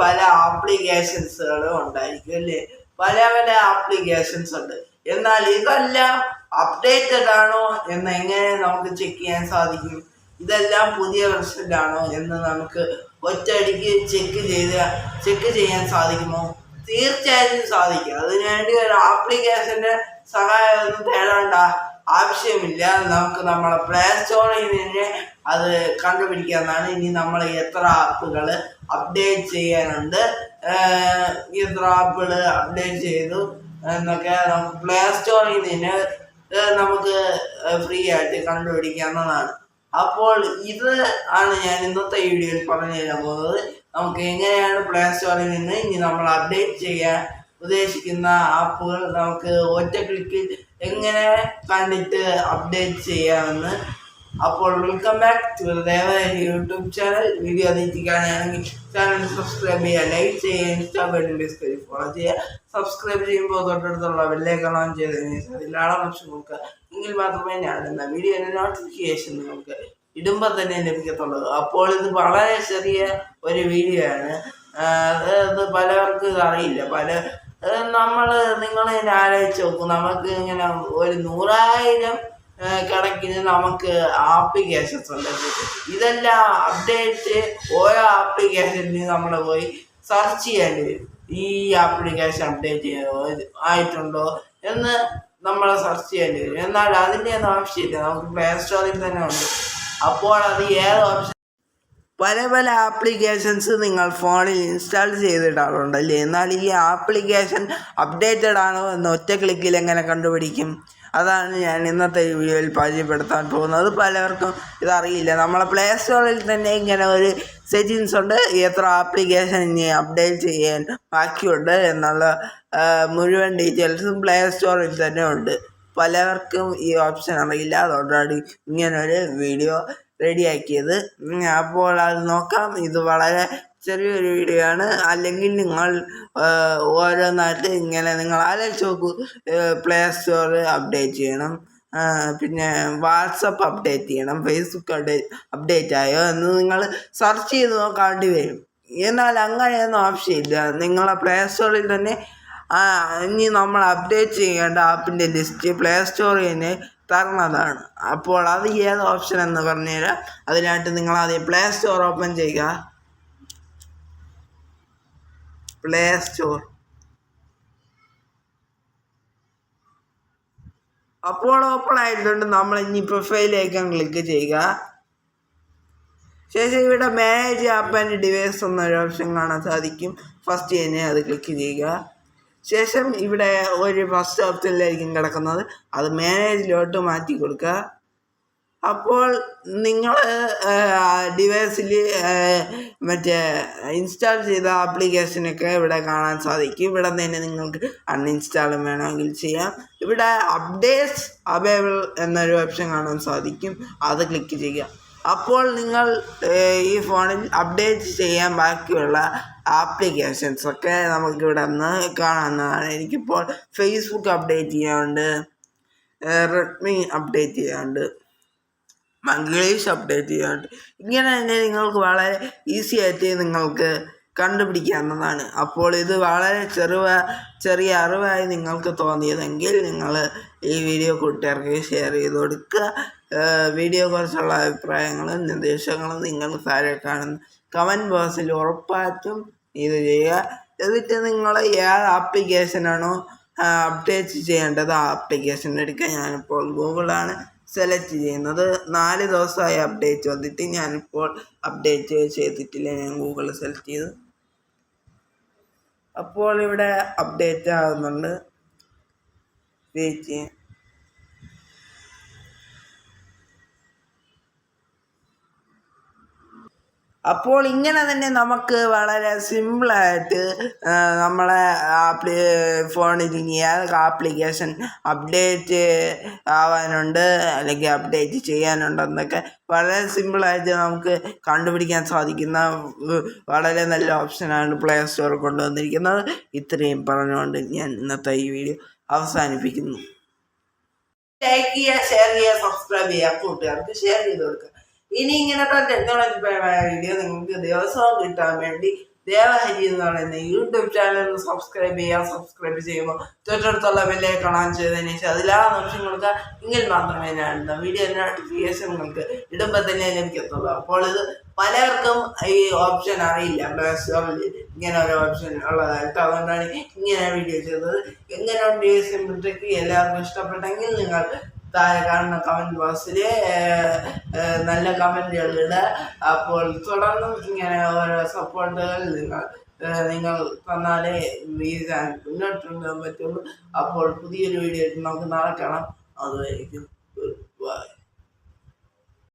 പല ആപ്ലിക്കേഷൻസുകളും ഉണ്ടായിരിക്കും അല്ലേ? പല പല ആപ്ലിക്കേഷൻസ് ഉണ്ട് എന്നാൽ ഇതെല്ലാം അപ്ഡേറ്റഡ് ആണോ എന്ന് എങ്ങനെ നമുക്ക് ചെക്ക് ചെയ്യാൻ സാധിക്കും? ഇതെല്ലാം പുതിയ വെർഷനിലാണോ എന്ന് നമുക്ക് ഒറ്റയടിക്ക് ചെക്ക് ചെയ്ത് ചെക്ക് ചെയ്യാൻ സാധിക്കുമോ? തീർച്ചയായിട്ടും സാധിക്കും. അതിനുവേണ്ടി ഒരു ആപ്ലിക്കേഷന്റെ സഹായമൊന്നും തേടേണ്ട ആവശ്യമില്ല. നമുക്ക് നമ്മളെ പ്ലേ സ്റ്റോറിൽ നിന്ന് അത് കണ്ടുപിടിക്കാവുന്നതാണ്. ഇനി നമ്മൾ എത്ര ആപ്പുകൾ അപ്ഡേറ്റ് ചെയ്യാനുണ്ട്. ഈ ആപ്പുകൾ അപ്ഡേറ്റ് ചെയ്തു. എന്നൊക്കെ പ്ലേ സ്റ്റോറിൽ നിന്ന് നമുക്ക് ഫ്രീ ആയിട്ട് കണ്ടുപിടിക്കാവുന്നതാണ്. അപ്പോൾ ഇത് ആണ് ഞാൻ ഇന്നത്തെ വീഡിയോയിൽ പറഞ്ഞു തരാൻ പോകുന്നത്. നമുക്ക് എങ്ങനെയാണ് പ്ലേ സ്റ്റോറിൽ നിന്ന് ഇനി നമ്മൾ അപ്ഡേറ്റ് ചെയ്യാൻ ഉദ്ദേശിക്കുന്ന ആപ്പുകൾ നമുക്ക് ഒറ്റ ക്ലിക്കിൽ എങ്ങനെ കണ്ടിട്ട് അപ്ഡേറ്റ് ചെയ്യാമെന്ന് അപ്പോൾ welcome back to Devan YouTube channel video അതിഥിക്കാനാണെങ്കിൽ channel subscribe ചെയ്യുക ലൈക്ക് ചെയ്യുക ഇൻസ്റ്റാഗ്രാമിൽ ബട്ടൺ ഡിസ്കൈ ഫോളോ ചെയ്യുക. സബ്സ്ക്രൈബ് ചെയ്യുമ്പോൾ തൊട്ടടുത്തുള്ള ബെല്ലേക്ക് ഓൺ ചെയ്ത് അതിലാളെ ഓപ്ഷൻ കൊടുക്കുക. എങ്കിൽ മാത്രമേ ഞാൻ ഇടുന്ന വീഡിയോയുടെ നോട്ടിഫിക്കേഷൻ നിങ്ങൾക്ക് ഇടുമ്പോൾ തന്നെ ലഭിക്കത്തുള്ളൂ. അപ്പോൾ ഇത് വളരെ ചെറിയ ഒരു വീഡിയോ ആണ്. അത് ഇത് പലർക്കും ഇത് അറിയില്ല. പല നമ്മൾ നിങ്ങൾ ആലോചിച്ച് നോക്കും. നമുക്ക് ഇങ്ങനെ ഒരു നൂറായിരം കണക്കിന് നമുക്ക് ആപ്ലിക്കേഷൻസ് ഉണ്ട്. ഇതെല്ലാം അപ്ഡേറ്റ് ഓരോ ആപ്ലിക്കേഷനിൽ നമ്മൾ പോയി സെർച്ച് ചെയ്യേണ്ടി വരും. ഈ ആപ്ലിക്കേഷൻ അപ്ഡേറ്റ് ചെയ്തോ ആയിട്ടുണ്ടോ എന്ന് നമ്മൾ സെർച്ച് ചെയ്യേണ്ടി വരും. എന്നാൽ അതിന്റെ ഒന്നും ആവശ്യമില്ല. നമുക്ക് പ്ലേ സ്റ്റോറിൽ തന്നെ ഉണ്ട്. അപ്പോൾ അത് ഏത് ഓപ്ഷൻ പല പല ആപ്ലിക്കേഷൻസ് നിങ്ങൾ ഫോണിൽ ഇൻസ്റ്റാൾ ചെയ്തിടാറുണ്ടല്ലേ? എന്നാൽ ഈ ആപ്ലിക്കേഷൻ അപ്ഡേറ്റഡ് ആണോ എന്ന് ഒറ്റ ക്ലിക്കിൽ എങ്ങനെ കണ്ടുപിടിക്കും? അതാണ് ഞാൻ ഇന്നത്തെ ഈ വീഡിയോയിൽ പരിചയപ്പെടുത്താൻ പോകുന്നത്. പലർക്കും ഇതറിയില്ല. നമ്മളെ പ്ലേ സ്റ്റോറിൽ തന്നെ ഇങ്ങനെ ഒരു സെറ്റിങ്സ് ഉണ്ട്. എത്ര ആപ്ലിക്കേഷൻ ഇനി അപ്ഡേറ്റ് ചെയ്യാൻ ബാക്കിയുണ്ട് എന്നുള്ള മുഴുവൻ ഡീറ്റെയിൽസും പ്ലേ സ്റ്റോറിൽ തന്നെ ഉണ്ട്. പലർക്കും ഈ ഓപ്ഷൻ അറിയില്ല. അതുകൊണ്ടാണ് ഇങ്ങനൊരു വീഡിയോ റെഡിയാക്കിയത് അപ്പോൾ അത് നോക്കാം. ഇത് വളരെ ചെറിയൊരു വീഡിയോ ആണ് അല്ലെങ്കിൽ നിങ്ങൾ ഓരോന്നായിട്ട് ഇങ്ങനെ നിങ്ങൾ ആലോചിച്ച് നോക്കൂ. പ്ലേ സ്റ്റോർ അപ്ഡേറ്റ് ചെയ്യണം. പിന്നെ വാട്സപ്പ് അപ്ഡേറ്റ് ചെയ്യണം. ഫേസ്ബുക്ക് അപ്ഡേറ്റ് അപ്ഡേറ്റ് ആയോ എന്ന് നിങ്ങൾ സെർച്ച് ചെയ്ത് നോക്കാണ്ടി വരും. എന്നാൽ അങ്ങനെയൊന്നും ആവശ്യമില്ല. നിങ്ങളെ പ്ലേ സ്റ്റോറിൽ തന്നെ ഇനി നമ്മൾ അപ്ഡേറ്റ് ചെയ്യേണ്ട ആപ്പിന്റെ ലിസ്റ്റ് പ്ലേ സ്റ്റോറിൽ തന്നെ തരുന്നതാണ് അപ്പോൾ അത് ഏത് ഓപ്ഷൻ എന്ന് പറഞ്ഞുതരാം. അതിനായിട്ട് നിങ്ങൾ ആദ്യം പ്ലേ സ്റ്റോർ ഓപ്പൺ ചെയ്യുക. പ്ലേ സ്റ്റോർ അപ്പോൾ ഓപ്പൺ ആയതുകൊണ്ട് നമ്മൾ ഇനി പ്രൊഫൈലിലേക്ക് ക്ലിക്ക് ചെയ്യുക. ശേഷം ഇവിടെ മാനേജ് ആപ്പ് ആൻഡ് ഡിവൈസ് എന്നൊരു ഓപ്ഷൻ കാണാൻ സാധിക്കും. ഫസ്റ്റ് തന്നെ അത് ക്ലിക്ക് ചെയ്യുക. ശേഷം ഇവിടെ ഒരു ഫസ്റ്റ് ഓപ്ഷനിലായിരിക്കും കിടക്കുന്നത്. അത് മാനേജിലോട്ട് മാറ്റി കൊടുക്കുക. അപ്പോൾ നിങ്ങൾ ഡിവൈസിൽ മറ്റേ ഇൻസ്റ്റാൾ ചെയ്ത ആപ്ലിക്കേഷനൊക്കെ ഇവിടെ കാണാൻ സാധിക്കും. ഇവിടെ തന്നെ നിങ്ങൾക്ക് അൺഇൻസ്റ്റാളും വേണമെങ്കിൽ ചെയ്യാം. ഇവിടെ അപ്ഡേറ്റ്സ് അവൈലബിൾ എന്നൊരു ഓപ്ഷൻ കാണാൻ സാധിക്കും. അത് ക്ലിക്ക് ചെയ്യുക. അപ്പോൾ നിങ്ങൾ ഈ ഫോണിൽ അപ്ഡേറ്റ് ചെയ്യാൻ ബാക്കിയുള്ള ആപ്ലിക്കേഷൻസ് ഒക്കെ നമുക്കിവിടെ നിന്ന് കാണാവുന്നതാണ്. എനിക്കിപ്പോൾ ഫേസ്ബുക്ക് അപ്ഡേറ്റ് ചെയ്യാനുണ്ട് റെഡ്മി അപ്ഡേറ്റ് ചെയ്യാനുണ്ട്. മംഗ്ലീഷ് അപ്ഡേറ്റ് ചെയ്യാണ്ട്. ഇങ്ങനെ തന്നെ നിങ്ങൾക്ക് വളരെ ഈസി ആയിട്ട് നിങ്ങൾക്ക് കണ്ടുപിടിക്കാവുന്നതാണ്. അപ്പോൾ ഇത് വളരെ ചെറുവ ചെറിയ അറിവായി നിങ്ങൾക്ക് തോന്നിയതെങ്കിൽ നിങ്ങൾ ഈ വീഡിയോ കൂട്ടുകാർക്ക് ഷെയർ ചെയ്ത് കൊടുക്കുക. വീഡിയോ കുറിച്ചുള്ള അഭിപ്രായങ്ങളും നിർദ്ദേശങ്ങളും നിങ്ങൾ താഴെ കാണുന്ന കമന്റ് ബോക്സിൽ ഉറപ്പായിട്ടും ഇത് ചെയ്യുക. എന്നിട്ട് നിങ്ങൾ ഏത് ആപ്ലിക്കേഷനാണോ അപ്ഡേറ്റ് ചെയ്യേണ്ടത് ആ ആപ്ലിക്കേഷൻ എടുക്കുക ഞാനിപ്പോൾ ഗൂഗിളാണ് സെലക്ട് ചെയ്യുന്നത്. നാല് ദിവസമായി അപ്ഡേറ്റ് വന്നിട്ട് ഞാനിപ്പോൾ അപ്ഡേറ്റ് ചെയ്തിട്ടില്ല. ഞാൻ ഗൂഗിൾ സെലക്ട് ചെയ്ത്. അപ്പോൾ ഇവിടെ അപ്ഡേറ്റ് ആകുന്നുണ്ട് വെയിറ്റ് ചെയ്യാം. അപ്പോൾ ഇങ്ങനെ തന്നെ നമുക്ക് വളരെ സിമ്പിളായിട്ട് നമ്മളെ ആപ്ലി ഫോണിൽ ഇനി ഏതൊക്കെ ആപ്ലിക്കേഷൻ അപ്ഡേറ്റ് ആവാനുണ്ട് അല്ലെങ്കിൽ അപ്ഡേറ്റ് ചെയ്യാനുണ്ടെന്നൊക്കെ വളരെ സിമ്പിളായിട്ട് നമുക്ക് കണ്ടുപിടിക്കാൻ സാധിക്കുന്ന വളരെ നല്ല ഓപ്ഷനാണ് പ്ലേ സ്റ്റോർ കൊണ്ടുവന്നിരിക്കുന്നത്. ഇത്രയും പറഞ്ഞുകൊണ്ട് ഞാൻ ഇന്നത്തെ ഈ വീഡിയോ അവസാനിപ്പിക്കുന്നു. ലൈക്ക് ചെയ്യുക ഷെയർ ചെയ്യുക സബ്സ്ക്രൈബ് ചെയ്യുക കൂട്ടുകാർക്ക് ഷെയർ ചെയ്ത് കൊടുക്കുക. ഇനി ഇങ്ങനെ ടെക്നോളജി വീഡിയോ നിങ്ങൾക്ക് ദിവസവും കിട്ടാൻ വേണ്ടി ദേവഹരി എന്ന് പറയുന്ന യൂട്യൂബ് ചാനൽ സബ്സ്ക്രൈബ് ചെയ്യുക. സബ്സ്ക്രൈബ് ചെയ്യുമ്പോൾ തൊട്ടടുത്തുള്ള വില കാണാൻ ചെയ്തതിന് ശേഷം അതിലാ നിമിഷങ്ങൾക്ക് എങ്കിൽ മാത്രമേ ഞാൻ ഇടുന്ന വീഡിയോ നോട്ടിഫിക്കേഷൻ നിങ്ങൾക്ക് ഇടുമ്പോൾ തന്നെ ലഭിക്കത്തുള്ളൂ. അപ്പോൾ ഇത് പലർക്കും ഈ ഓപ്ഷൻ അറിയില്ല. പ്ലേ ഇങ്ങനെ ഒരു ഓപ്ഷൻ ഉള്ളതായിട്ട്. അതുകൊണ്ടാണ് ഇങ്ങനെ വീഡിയോ ചെയ്തത്. എങ്ങനെയുണ്ട് സിമ്പിൾ ടെക് എല്ലാവർക്കും ഇഷ്ടപ്പെട്ടെങ്കിൽ നിങ്ങൾ താഴെ കാണുന്ന കമന്റ് ബോക്സിൽ നല്ല കമന്റുകൾ ഇടുക അപ്പോൾ തുടർന്നും ഇങ്ങനെ ഓരോ സപ്പോർട്ടുകൾ നിങ്ങൾ നിങ്ങൾ തന്നാലേ ഈ ചാനൽ മുന്നോട്ട് കൊണ്ടുപോകാൻ പറ്റുള്ളൂ. അപ്പോൾ പുതിയൊരു വീഡിയോ നമുക്ക് നാളെ കാണാം. അതുവരെയും